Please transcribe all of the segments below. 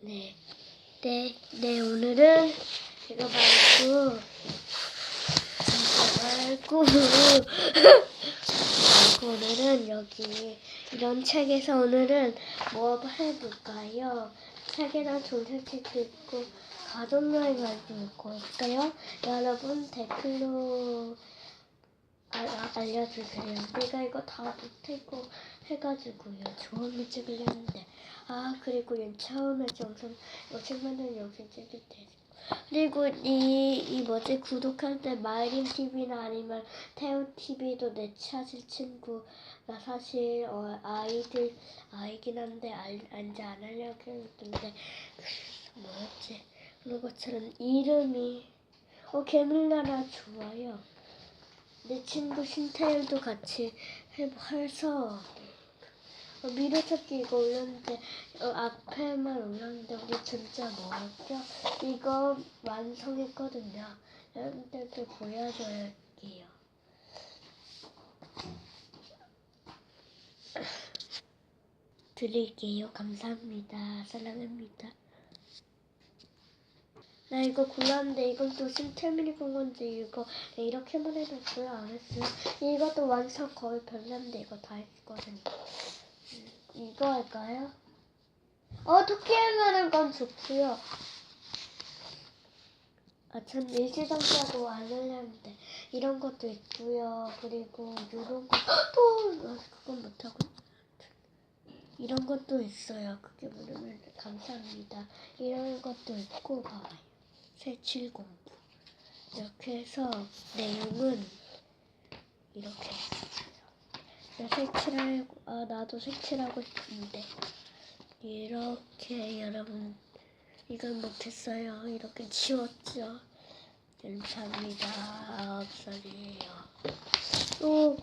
네. 네, 네, 오늘은 이거 말고, 이거 말고, 말고 오늘은 여기 이런 책에서 오늘은 뭐 해볼까요? 책에다 종색책도 있고, 가족여행 말도 있고, 있어요. 여러분 댓글로 알, 아, 알려주세요. 내가 이거 다 못했고 해가지고요. 조언을 찍으려는데. 아, 그리고 얘 처음에 영상, 영상 만드는 영상 찍을 때. 그리고 이, 이 뭐지, 구독할 때 마이린 TV나 아니면 태우 TV도 내 찾을 친구가 사실, 어, 아이들, 아이긴 한데, 알, 이제 안 하려고 했는데, 뭐였지? 그런 것처럼 이름이, 어, 개물나라 좋아요. 내 친구 신태일도 같이 해, 해서 어, 미로찾기 이거 올렸는데 어, 앞에만 올렸는데 우리 진짜 뭐였죠? 이거 완성했거든요. 여러분들도 보여줄게요. 드릴게요. 감사합니다. 사랑합니다. 나 이거 골랐는데 이건 또 신태민이 본 건지 이거 이렇게만 해놨어요 안 했어요 이것도 완성 거의 별론데 이거 다 했거든요 음, 이거 할까요? 어 토끼행하는 건 좋고요. 아 전 일시정지하고 안 하려는데 이런 것도 있고요. 그리고 이런 거또! 그건 못하고. 이런 것도 있어요. 그게 모르면 감사합니다. 이런 것도 있고 봐봐요. 색칠 공부 이렇게 해서 내용은 이렇게. 색칠하고 아 나도 색칠하고 싶은데 이렇게 여러분 이건 못했어요. 이렇게 지웠죠. 감사합니다. 아홉 살이에요. 또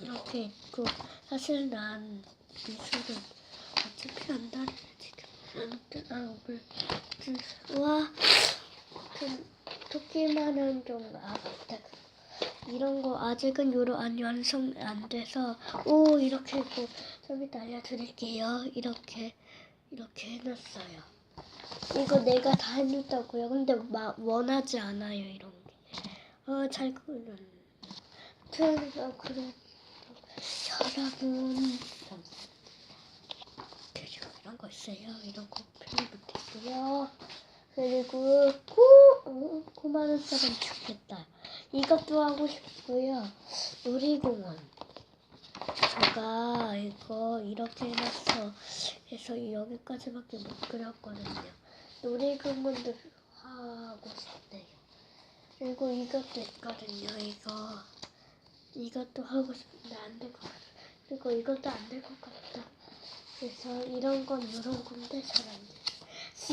이렇게 있고 사실 난 미술은 어차피 안 다녀요 지금. 아무튼 아홉을 와, 좀 토끼만은 좀 아프다. 이런 거 아직은 요로 안 완성 안 돼서 오 이렇게 뭐좀 이따 알려드릴게요. 이렇게 이렇게 해놨어요. 이거 내가 다 해놨다고요. 근데 마, 원하지 않아요 이런 게. 어잘 그렸네. 어, 그래 여러분 그리고 이런 거 있어요. 이런 거 필요 못했고요. 그리고 고, 어, 고마운 사람 좋겠다. 이것도 하고 싶고요. 놀이공원. 제가 이거 이렇게 해놨어. 해서 여기까지밖에 못 그렸거든요. 놀이공원도 하고 싶대요. 그리고 이것도 있거든요. 이거. 이것도 하고 싶은데 안 될 것 같아. 그리고 이것도 안 될 것 같다. 그래서 이런 건 이런 건데 잘 안 돼.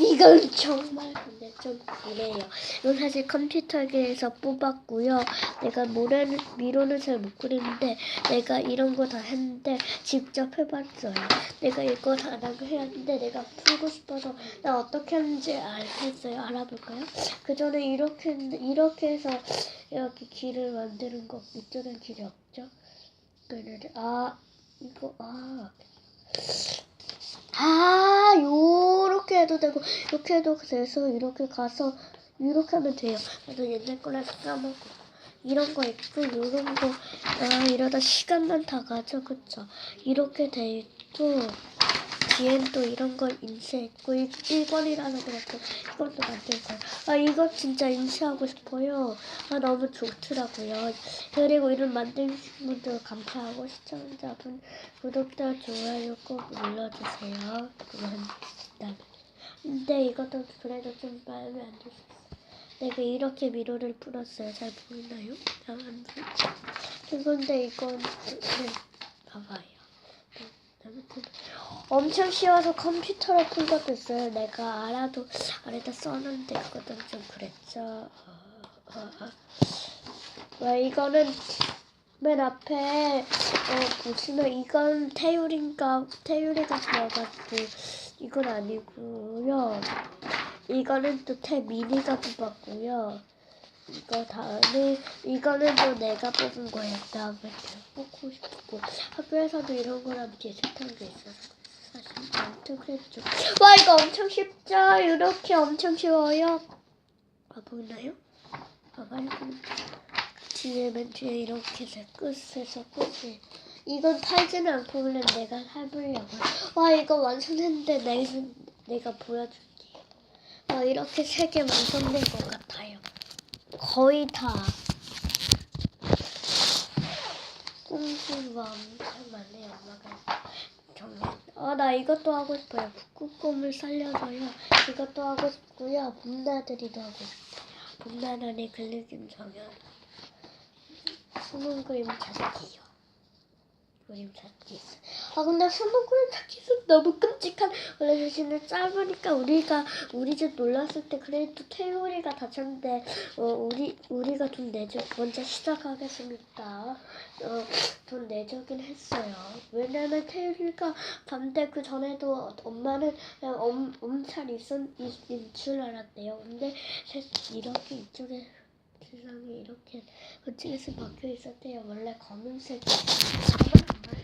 이건 정말 좀 그래요. 이건 사실 컴퓨터계에서 뽑았고요. 내가 모래는 미로는 잘 못 그리는데 내가 이런 거 다 했는데 직접 해봤어요. 내가 이거 다 해야 하는데 내가 풀고 싶어서 나 어떻게 하는지 알겠어요. 알아볼까요? 그 전에 이렇게 했는데 이렇게 해서 이렇게 길을 만드는 거 이쪽엔 길이 없죠? 아 이거 아 아, 요렇게 해도 되고, 이렇게 해도 돼서, 이렇게 가서, 이렇게 하면 돼요. 그래서 옛날 거라서 까먹고. 이런 거 있고, 요런 거, 아, 이러다 시간만 다 가죠, 그쵸? 이렇게 돼 있고, 뒤엔 또 이런 걸 인쇄했고, 1권이라는 것도 이것도 만들 거예요. 아, 이거 진짜 인쇄하고 싶어요. 아, 너무 좋더라고요. 그리고 이런 만드신 분들 감사하고, 시청자분, 구독자, 좋아요 꼭 눌러주세요. 있다면. 근데 이것도 그래도 좀 만들 수 있어요. 내가 이렇게 미로를 풀었어요. 잘 보이나요? 아, 안 보이죠? 근데 이건, 네, 봐봐요. 네, 아무튼 엄청 쉬워서 컴퓨터로 푼 것도 있어요. 내가 알아도 아래다 써놨는데 그것도 좀 그랬죠. 어, 어, 어. 왜 이거는 맨 앞에 어, 보시면 이건 태율인가 태율이가 들어가지고 이건 아니고요. 이거는 또 태민이가 뽑았고요. 이거 다음에 이거는 또 내가 뽑은 거예요. 다음에 뽑고 싶고 학교에서도 이런 거랑 비슷한 게 있어서. 와 이거 엄청 쉽죠? 이렇게 엄청 쉬워요. 아 보이나요? 아 말고 뒤에 맨 뒤에 이렇게 돼 끝에서 끝이. 이건 팔지는 않고 원래 내가 해보려고. 와 이거 완성했는데 내가 내가 보여줄게요. 와 이렇게 세 개 완성된 것 같아요. 거의 다. 꼼꼼과 엄청 많네요 엄마가 정말. 아 나 이것도 하고 싶어요. 북극곰을 살려서요. 이것도 하고 싶고요. 봄나들이도 하고 싶어요. 봄나들이 글리긴 정연. 숨은 그림 찾기요. 그림 찾기. 아 근데 숨은 그림 찾기 너무 끔찍한. 원래 사실은 짧으니까 우리가 우리 집 놀랐을 때 그래도 태우리가 다쳤는데 어 우리 우리가 돈 내줘 먼저 시작하겠습니다. 어 돈 내주긴 했어요. 왜냐면 태우리가 반대 그 전에도 엄마는 그냥 엄 엄살 있었 있, 줄 알았대요. 근데 세- 이렇게 이쪽에 세상에 이렇게 그쪽에서 박혀 있었대요. 원래 검은색이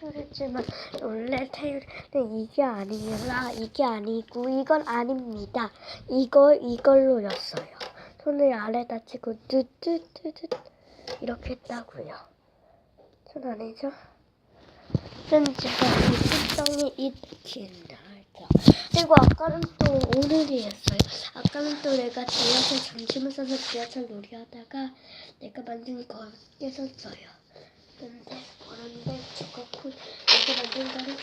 말했지만 원래 태율은 이게 아니라 이게 아니고 이건 아닙니다. 이거 이걸로였어요. 손을 아래 다 치고 뚜뚜뚜뚜 이렇게 했다고요. 손 아니죠? 편지가 특성이 있긴다. 그리고 아까는 또 오늘이었어요. 아까는 또 내가 지하철 점심을 써서 지하철 놀이하다가 내가 만든 거 깨졌어요. 근데 그런데 그거 내가 만든 거를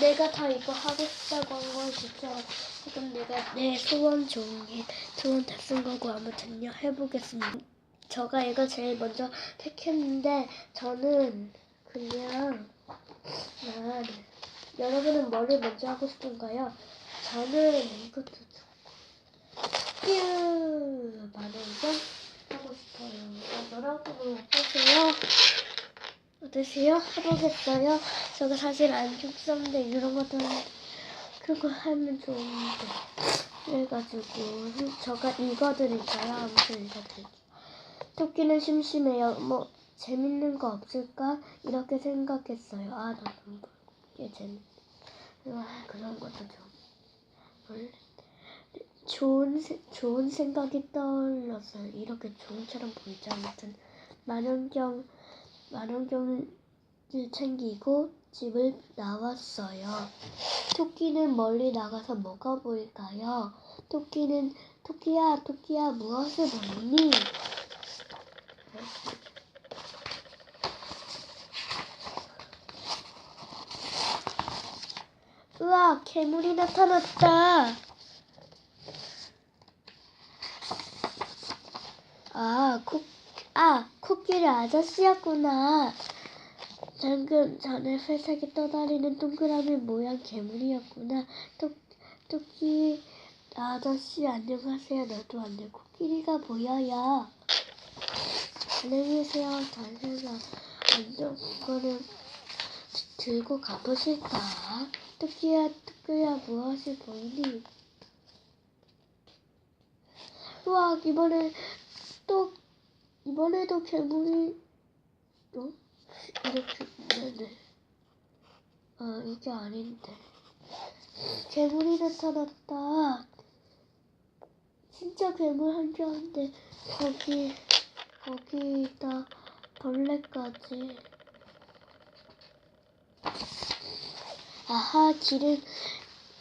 내가 다 이거 하고 싶다고 한 건 진짜 지금 내가 내 소원 종이 소원 다 쓴 거고 아무튼요 해보겠습니다. 저가 이거 제일 먼저 택했는데 저는 그냥 난 여러분은 뭐를 먼저 하고 싶은가요? 저는 이것도 뾰 만원경 하고 싶어요. 아, 여러분은 어떠세요? 어떠세요? 해보겠어요? 저거 사실 안경 썼는데 이런 것도 그거 하면 좋은데 그래가지고 저가 이거드릴까요? 아무튼 이거드릴게요. 토끼는 심심해요. 뭐 재밌는 거 없을까? 이렇게 생각했어요. 아, 나 너무 게 재밌. 아, 그런 것도 좀 좋은 세- 좋은 생각이 떠올랐어요. 이렇게 좋은처럼 보이지 아무튼 만원경 만원경을 챙기고 집을 나왔어요. 토끼는 멀리 나가서 뭐가 보일까요? 토끼는 토끼야 토끼야 무엇을 보니? 우 와 괴물이 나타났다. 아, 코, 아, 코끼리 아저씨였구나. 방금 전에 회색이 떠다니는 동그라미 모양 괴물이었구나. 토, 토끼 아저씨 안녕하세요. 너도 안녕. 코끼리가 보여요. 안녕히 계세요. 잘생겨. 안녕. 이거는 들고 가보실까? 토끼야, 토끼야, 무엇이 보이니? 우와, 이번에 또, 이번에도 괴물이, 어? 이렇게, 네네. 아, 이게 아닌데. 괴물이 나타났다. 진짜 괴물 한 줄 알았는데, 거기, 거기다 벌레까지. 아하,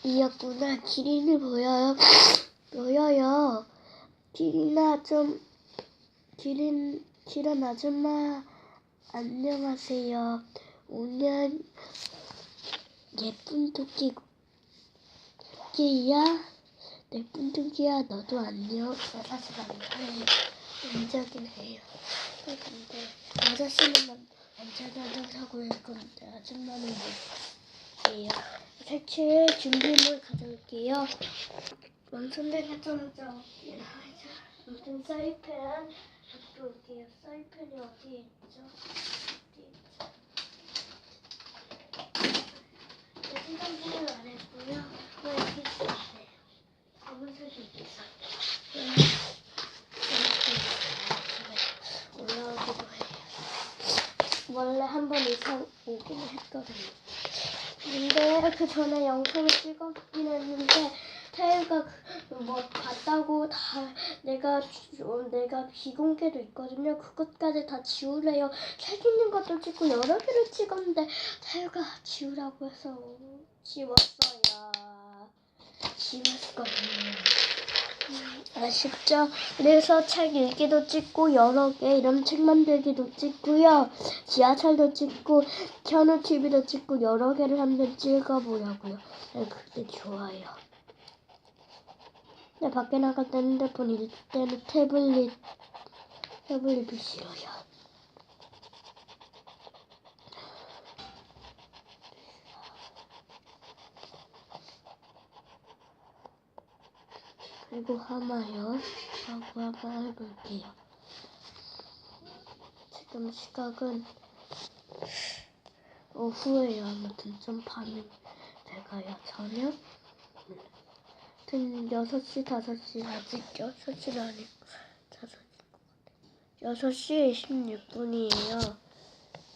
기린이었구나. 기린이 보여요. 보여요. 기린아, 좀, 기린, 기린 아줌마, 안녕하세요. 오늘 예쁜 토끼, 토끼야? 예쁜 토끼야, 너도 안녕. 나 사실 안 그래요. 인적인 해요. 근데, 아저씨는 남- 남자가 하고 있건데, 아줌마는 뭐. 게요 색칠 준비물 가져올게요. 완성된 해점자 무슨 사이펜 갖고 올게요. 사이펜이 어디 있죠? 어디 있죠? 네, 생각을 안 했고요. 왜 여기 있어요? 검은색이 있어요. 네, 이렇게. 원래 한 번 이상 오긴 했거든요. 근데 그 전에 영상을 찍었긴 했는데 태우가 그뭐 봤다고 다 내가 주- 어, 내가 비공개도 있거든요. 그것까지 다 지우래요. 책 있는 것도 찍고 여러 개를 찍었는데 태우가 지우라고 해서 지웠어요. 지웠거든요. 음, 아쉽죠? 그래서 책 읽기도 찍고 여러 개 이런 책 만들기도 찍고요. 지하철도 찍고 현우 TV도 찍고 여러 개를 한번 찍어보려고요. 네, 그때 좋아요. 근데 밖에 나갈 때 핸드폰 읽을 때는 태블릿 태블릿이 싫어요. 그리고 하마요. 하고 한번 해볼게요. 지금 시각은 오후에요. 아무튼 좀 밤이 돼가요. 저녁? 아무튼 6시, 5시, 아직 6시는 아니고 5시인 것 같아요. 6시 16분이에요.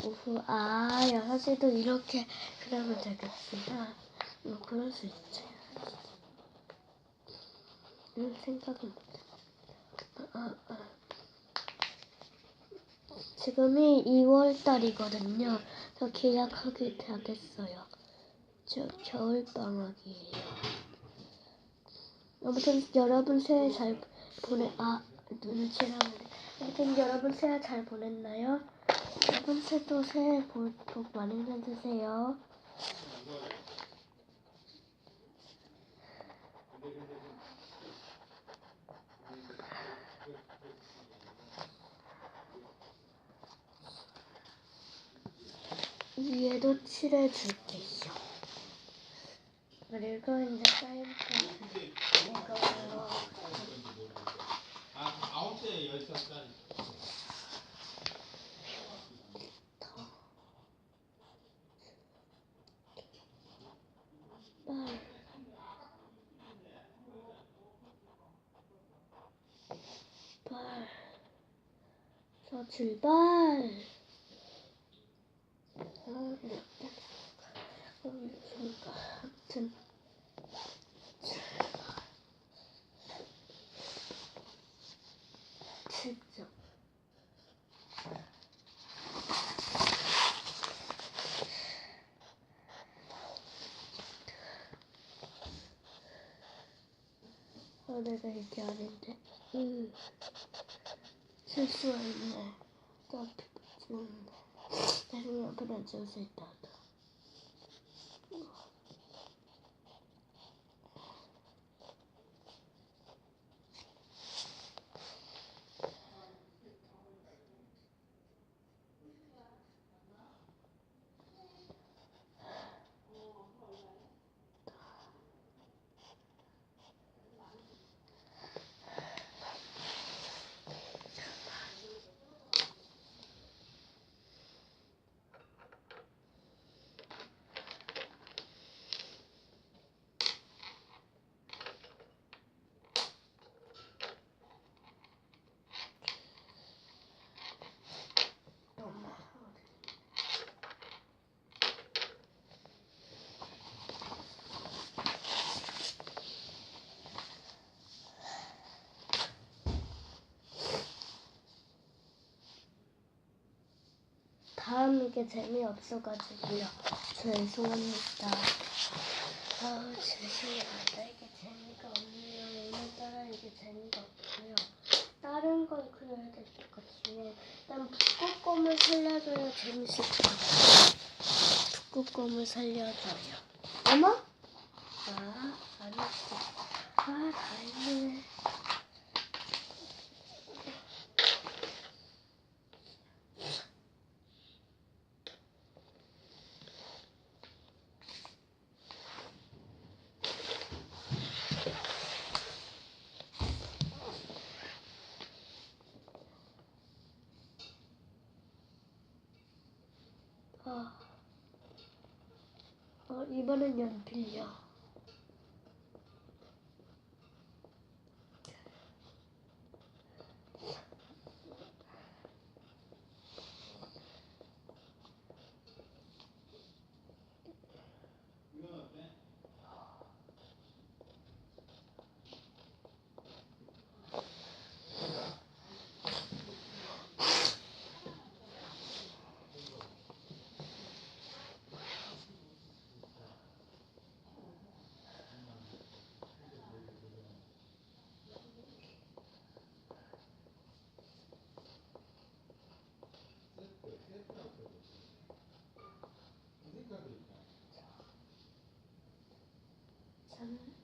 오후, 아, 6시도 이렇게 그러면 되겠구나. 뭐, 그럴 수 있지. 못해. 아, 아. 지금이 2월 달이거든요. 저 계약하기 다 됐어요. 저 겨울 방학이에요. 아무튼 여러분 새해 잘 보내 아 눈치라는데 아무튼 여러분 새해 잘 보냈나요? 여러분 새도 새해 복, 복 많이 받으세요. 위에도 칠해줄게요. 그리고 이제 이거요. 아, 아홉. 빨. 빨. 자, 출발. 아, 네. 음, 그러니까 아무튼 진짜 아 내가 이게 아닌데 음. 실수했네 또 앞에 붙였는데 나중에 앞에 안 지울 수 있 다 다음 이게 재미없어가지고요. 죄송합니다. 아, 죄송합니다. 이게 재미가 없네요. 오늘따라 이게 재미가 없고요. 다른 건 그려야 될 것 같지만 일단 북극곰을 살려줘야 재밌을 것 같아요. 북극곰을 살려줘요. 어머? 아, 아니지. 아, 다행이네. 아, 어, 이번엔 연필이야.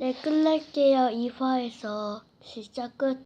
네, 끝낼게요. 2화에서 진짜 끝.